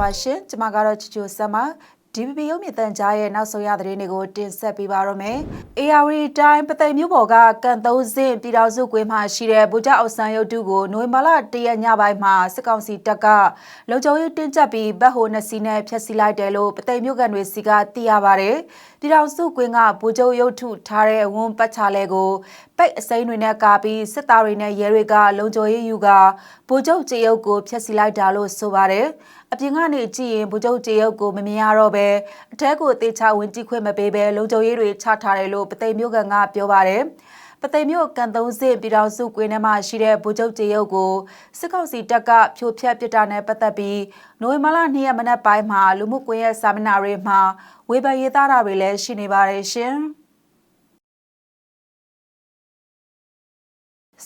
ပါရှင်ကျမကတော့ချီချိုဆမ်ပါ DPP ရုပ်မြင့်တန်ကြားရဲ့နောက်ဆုံးရသတင်းတွေကိုတင်ဆက်ပေးပါရမယ်။ ARD တိုင်းပသိမ်မြို့ပေါ်ကကန်သုံးစင်ပြည်တော်စုကွင်းမှာရှိတဲ့ဗိုလ်ချုပ်အောင်ဆန်းရုပ်တုကိုနိုဝင်ဘာလ၁ရက်ညပိုင်းမှာစစ်ကောင်စီတပ်ကလုံခြုံရေးတင်းကျပ်ပြီးဗတ်ဟိုနှစ်စီးနဲ့ဖျက်ဆီးလိုက်တယ်လို့ပသိမ်မြို့ကန်တွေစီကသိရပါဗျ။ပြည်တော်စုကွင်းကဗိုလ်ချုပ်ရုပ်ထုထားတဲ့ဝန်းပတ်ချလဲကိုပိတ်အစိမ်းတွေနဲ့ကာပြီးစစ်သားတွေနဲ့ရဲတွေကလုံခြုံရေးယူကဗိုလ်ချုပ်ကြေရုပ်ကိုဖျက်ဆီးလိုက်တာလို့ဆိုပါတယ်။ အပြင်ကနေကြည့်ရင်ဗိုလ်ချုပ်ကြေရုပ်ကိုမမြင်ရတော့ပဲအထက်ကိုတေချဝင်ကြည့်ခွင့်မပေးပဲလုံခြုံရေးတွေချထားတယ်လို့ပသိမ်မြို့ကန်ကပြောပါတယ်ပသိမ်မြို့ကန်သုံးစစ်ပြည်တော်စုကွင်းထဲမှာရှိတဲ့ဗိုလ်ချုပ်ကြေရုပ်ကိုစစ်ကောင်စီတပ်ကဖြိုဖျက်ပစ်တာနဲ့ပတ်သက်ပြီးနိုဝင်ဘာလ2ရက်မနက်ပိုင်းမှာလူမှုကွန်ရက်စာမျက်နှာတွေမှာဝေဖန်ရေးသားတာတွေလည်းရှိနေပါတယ်ရှင်။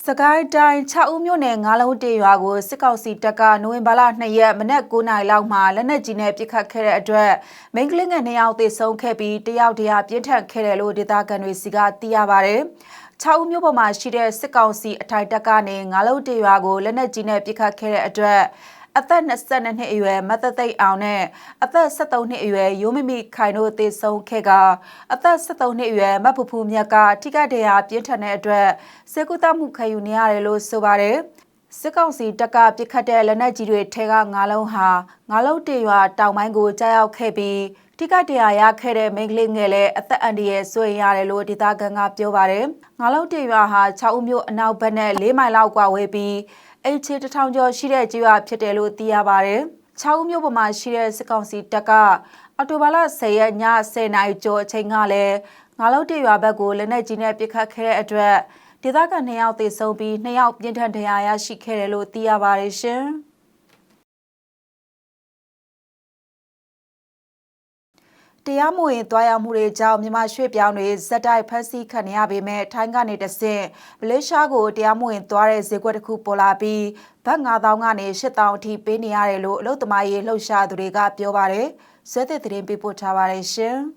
စကိုင်းတိုင်း6ဦးမြို့နယ်ငါးလုံးတေရွာကိုစစ်ကောင်စီတပ်ကနိုဝင်ဘာလ2ရက်မနက်9:00နာရီလောက်မှာလက်နက်ကြီးနဲ့ပစ်ခတ်ခဲ့တဲ့အတွက်မိန်းကလေးငယ်2ယောက်သေဆုံးခဲ့ပြီးတယောက်တရာပြင်းထန်ခဲ့တယ်လို့ဒေသခံတွေစီကသိရပါဗျ။6ဦးမြို့ပေါ်မှာရှိတဲ့စစ်ကောင်စီအထိုင်တပ်ကနေငါးလုံးတေရွာကိုလက်နက်ကြီးနဲ့ပစ်ခတ်ခဲ့တဲ့အတွက် အသက်22နှစ်အရွယ်မတ်တသိတ်အောင်နဲ့အသက်73နှစ်အရွယ်ရိုးမမီခိုင်တို့သေဆုံးခဲ့ကအသက်73နှစ်အရွယ်မတ်ဖူဖူမြတ်ကထိခိုက်ဒဏ်ရာပြင်းထန်တဲ့အတွက်စေကုသမှုခံယူနေရတယ်လို့ဆိုပါတယ်စစ်ကောင်စီတပ်ကပစ်ခတ်တဲ့လက်နက်ကြီးတွေထဲကငါးလုံးဟာငါးလုံးတေရွာတောင်ပိုင်းကိုကြားရောက်ခဲ့ပြီးထိခိုက်တရားရခဲ့တဲ့မိန်းကလေးငယ်လည်းအသက်အန္တရာယ်ဆွေးရတယ်လို့ဒေသခံကပြောပါတယ်။ငါးလုံးတေရွာဟာ6ဦးမျိုးအနောက်ဘက်နဲ့4မိုင်လောက်ကွာဝေးပြီး အိမ်ချေတထောင်ကျော်ရှိတဲ့ကြေးရွာဖြစ်တယ်လို့သိရပါတယ်။6ဦးမြို့ပေါ်မှာရှိတဲ့စစ်ကောင်စီတပ်ကအော်တိုဘာလ10ရက်ည10နာရီကျော်အချိန်ကလည်းငါလုံးတရွာဘက်ကိုလက်နက်ကြီးနဲ့ပစ်ခတ်ခဲ့တဲ့အတွက်ဒေသခံ2ယောက်သေဆုံးပြီး2ယောက်ပြင်းထန်ဒဏ်ရာရရှိခဲ့တယ်လို့သိရပါတယ်ရှင်။ တရားမဝင်သွားရောက်မှုတွေကြောင့်မြန်မာရွှေ့ပြောင်းတွေဇက်တိုက်ဖမ်းဆီးခံရပေမဲ့ထိုင်းကနေတဆင့်မလေးရှားကိုတရားမဝင်သွားတဲ့ဈေးကွက်တစ်ခုပေါ်လာပြီးဘတ်9000ကနေ8000အထိပေးနေရတယ်လို့အလုပ်သမားရေးလှုပ်ရှားသူတွေကပြောပါတယ်။ဇက်တဲ့သတင်းပေးပို့ထားပါတယ်ရှင်။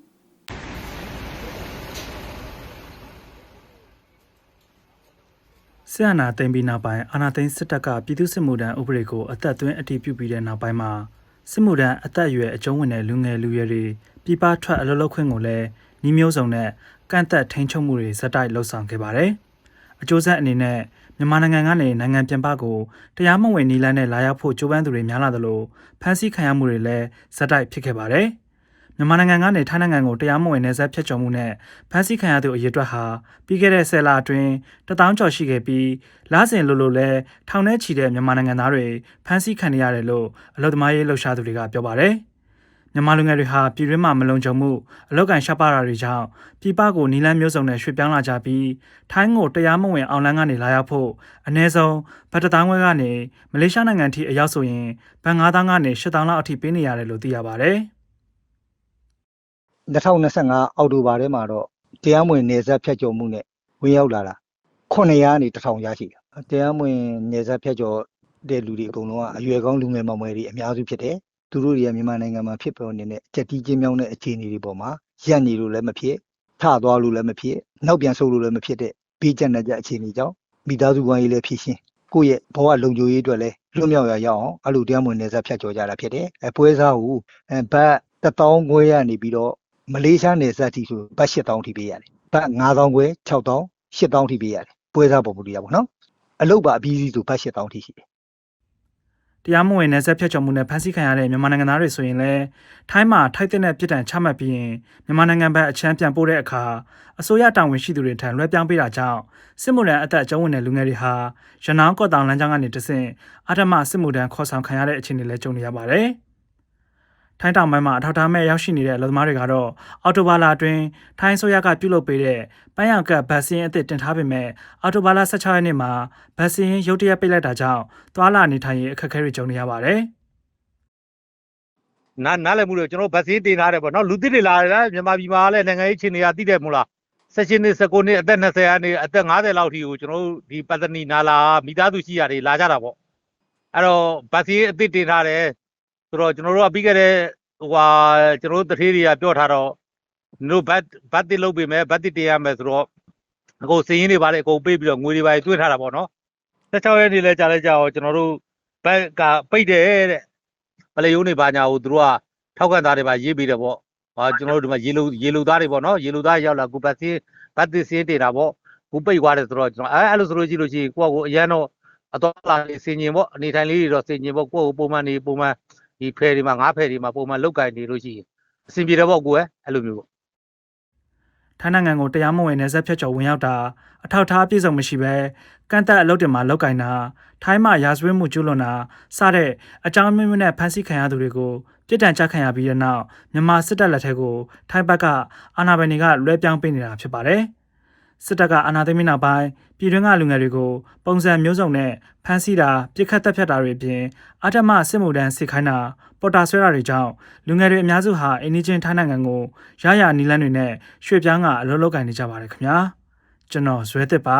ဆရာနာသိမ့်ပြီးနောက်ပိုင်းအာနာသိန်းစစ်တပ်ကပြည်သူ့စစ်မှုထမ်းဥပဒေကိုအသက်သွင်းအတည်ပြုပြီးတဲ့နောက်ပိုင်းမှာ စစ်မှုထမ်းအသက်အရွယ်အကျုံးဝင်တဲ့လူငယ်လူရွယ်တွေပြည်ပထွက်အလုပ်လုပ်ခွင့်ကိုလည်းနှီးမျိုးစုံနဲ့ကန့်သက်ထိန်းချုပ်မှုတွေဇက်တိုက်လှုပ်ဆောင်ခဲ့ပါတယ်။အကျိုးဆက်အနေနဲ့မြန်မာနိုင်ငံကနေနိုင်ငံပြန်ပကိုတရားမဝင်နီလန်းနဲ့လာရောက်ဖို့ကြိုးပမ်းသူတွေများလာသလိုဖမ်းဆီးခံရမှုတွေလည်းဇက်တိုက်ဖြစ်ခဲ့ပါတယ်။ မြန်မာနိုင်ငံကနေထိုင်းနိုင်ငံကိုတရားမဝင်နေဆက်ဖြတ်ကျော်မှုနဲ့ဖမ်းဆီးခံရသူအရေအတွက်ဟာပြီးခဲ့တဲ့ဆယ်လအတွင်းတထောင်ကျော်ရှိခဲ့ပြီးလစဉ်လိုလိုလဲထောင်ထဲချီတဲ့မြန်မာနိုင်ငံသားတွေဖမ်းဆီးခံနေရတယ်လို့အလုပ်သမားရေးလှုပ်ရှားသူတွေကပြောပါတယ်။မြန်မာလူငယ်တွေဟာပြည်တွင်းမှာမလုံခြုံမှုအလောက်ကန်ရှားပါတာတွေကြောင့်ပြည်ပကိုနီလန်းမျိုးစုံနဲ့ရွှေ့ပြောင်းလာကြပြီးထိုင်းကိုတရားမဝင်အောင်လန်းကနေလာရောက်ဖို့အနည်းဆုံးဗတ်တထောင်ခွဲကနေမလေးရှားနိုင်ငံထိအရောက်ဆိုရင်ဗန်9000ကနေ8000လောက်အထိပေးနေရတယ်လို့သိရပါတယ်။ 2025အောက်တိုဘာထဲမှာတော့တရားမဝင်နေဆက်ဖြတ်ကျော်မှုနဲ့ဝင်ရောက်လာတာ900နေ1000ရရှိတာတရားမဝင်နေဆက်ဖြတ်ကျော်တဲ့လူတွေအကုန်လုံးကအရွယ်ကောင်းလူငယ်မောင်မယ်တွေအများစုဖြစ်တယ်သူတို့တွေကမြန်မာနိုင်ငံမှာဖြစ်ပေါ်နေတဲ့ကြက်တီးချင်းမြောင်းတဲ့အခြေအနေတွေပေါ်မှာရက်နေလို့လည်းမဖြစ်ထသွားလို့လည်းမဖြစ်နောက်ပြန်ဆုပ်လို့လည်းမဖြစ်တဲ့ဘေးကျန်တဲ့အခြေအနေကြောင့်မိသားစုဝင်ရေးလည်းဖြစ်ရှင်းကိုယ့်ရဲ့ဘဝလုံခြုံရေးအတွက်လည်းလွတ်မြောက်ရရအောင်အဲ့လိုတရားမဝင်နေဆက်ဖြတ်ကျော်ကြတာဖြစ်တယ်အပွဲစားကိုဘတ်1000ခွဲရနေပြီးတော့ မလေးရှားနယ်စပ်ထိဆိုဘတ်8000ထိပေးရတယ်ဘတ်9000ခွဲ6000 8000ထိပေးရတယ်ပွဲစားပေါ်ပူရပါတော့အလုပ်ပါအပြီးစီးဆိုဘတ်8000ထိရှိတယ်တရားမဝင်နယ်စပ်ဖြတ်ကျော်မှုနဲ့ဖမ်းဆီးခံရတဲ့မြန်မာနိုင်ငံသားတွေဆိုရင်လည်းထိုင်းမှာထိုက်တဲ့ပြစ်ဒဏ်ချမှတ်ပြီးရင်မြန်မာနိုင်ငံဘက်အချမ်းပြန်ပို့တဲ့အခါအစိုးရတာဝန်ရှိသူတွေထံလွှဲပြောင်းပေးတာကြောင့်စစ်မှုထမ်းအသက်အကျုံးဝင်တဲ့လူငယ်တွေဟာရနောင်းကော့တောင်လမ်းကြောင်းကနေတဆင့်အထမစစ်မှုထမ်းခေါ်ဆောင်ခံရတဲ့အခြေအနေလည်းကြုံနေရပါတယ်။ ထိုင်းတောင်ပိုင်းမှာအထောက်အထားမဲ့ရောက်ရှိနေတဲ့အလုပ်သမားတွေကတော့အော်တိုဘာလာအတွင်းထိုင်းဆိုရကပြုလုပ်ပေးတဲ့ပန်းရောက်ကဗတ်စင်းအသစ်တင်ထားပေမဲ့အော်တိုဘာလာ16ရက်နေ့မှာဗတ်စင်းရုတ်တရက်ပိတ်လိုက်တာကြောင့်သွာလာနေထိုင်ရေးအခက်အခဲတွေကြုံနေရပါတယ်နားနားလည်မှုလို့ကျွန်တော်ဗတ်စင်းတင်ထားတယ်ပေါ့နော်လူသစ်တွေလာတယ်မြန်မာပြည်မှာလည်းနိုင်ငံရေးအခြေအနေကသိတယ်မို့လား16နှစ်19နှစ်အသက်20ကနေအသက်50လောက်ထိကိုကျွန်တော်တို့ဒီပတ္တနီနာလာမိသားစုရှိရတယ်လာကြတာပေါ့အဲ့တော့ဗတ်စင်းအသစ်တင်ထားတယ် ဆိုတော့ကျွန်တော်တို့ကပြီးခဲ့တဲ့ဟိုဟာကျွန်တော်တို့တထေးတွေကပြောထားတော့တို့ဘတ်ဘတ်တစ်လုပ်ပေးမယ်ဘတ်တစ်တင်ရမယ်ဆိုတော့အကုန်စည်ရင်းတွေပါလေအကုန်ပေးပြီးတော့ငွေတွေပါတွေတွေ့ထားတာပေါ့နော်16ရက်နေ့လဲကြာလဲကြာတော့ကျွန်တော်တို့ဘက်ကပိတ်တယ်တဲ့ပလေယုံတွေဘာညာကိုသူတို့ကထောက်ခံသားတွေပါရေးပေးတယ်ပေါ့ဟာကျွန်တော်တို့ဒီမှာရေလူရေလူသားတွေပေါ့နော်ရေလူသားရောက်လာကိုပတ်စင်းဘတ်သစ်စင်းတင်တာပေါ့ကိုပိတ်သွားတယ်ဆိုတော့ကျွန်တော်အဲအဲ့လိုဆိုလို့ကြည့်လို့ရှိရင်ကိုကကိုအရန်တော့အတော်လာလေးစင်ញင်ပေါ့အနေထိုင်လေးတွေတော့စင်ញင်ပေါ့ကိုကိုပုံမှန်နေပုံမှန် ဒီဖယ်တွေမှာငါးဖယ်တွေမှာပုံမှန်လောက်ကင်နေလို့ရှိရင်အဆင်ပြေတယ်ပေါ့ကိုယ်အဲ့လိုမျိုးပေါ့ထိုင်းနိုင်ငံကိုတရားမဝင်နယ်စပ်ဖြတ်ကျော်ဝင်ရောက်တာအထောက်အထားအပြည့်စုံမရှိဘဲကန့်သက်အလုပ်တွေမှာလောက်ကင်တာထိုင်းမှာရာဇဝတ်မှုကျူးလွန်တာစတဲ့အကြောင်းအမျိုးမျိုးနဲ့ဖမ်းဆီးခံရသူတွေကိုပြစ်ဒဏ်ချခံရပြီးတဲ့နောက်မြန်မာစစ်တပ်လက်ထက်ကိုထိုင်းဘက်ကအာဏာပိုင်တွေကလွှဲပြောင်းပေးနေတာဖြစ်ပါတယ် စစ်တပ်ကအာဏာသိမ်းပြီးနောက်ပိုင်းပြည်တွင်းကလူငယ်တွေကိုပုံစံမျိုးစုံနဲ့ဖမ်းဆီးတာပြစ်ခတ်တပ်ဖြတ်တာတွေအပြင်အထက်မှစစ်မှုထမ်းစစ်ခိုင်းတာပေါ်တာဆွဲတာတွေကြောင့်လူငယ်တွေအများစုဟာအိန္ဒိချင်းထိုင်းနိုင်ငံကိုရရနီလန်းတွေနဲ့ရွှေ့ပြောင်းကအလုပ်လုပ်ကင်နေကြပါတယ်ခင်ဗျာကျွန်တော်ဇွဲသစ်ပါ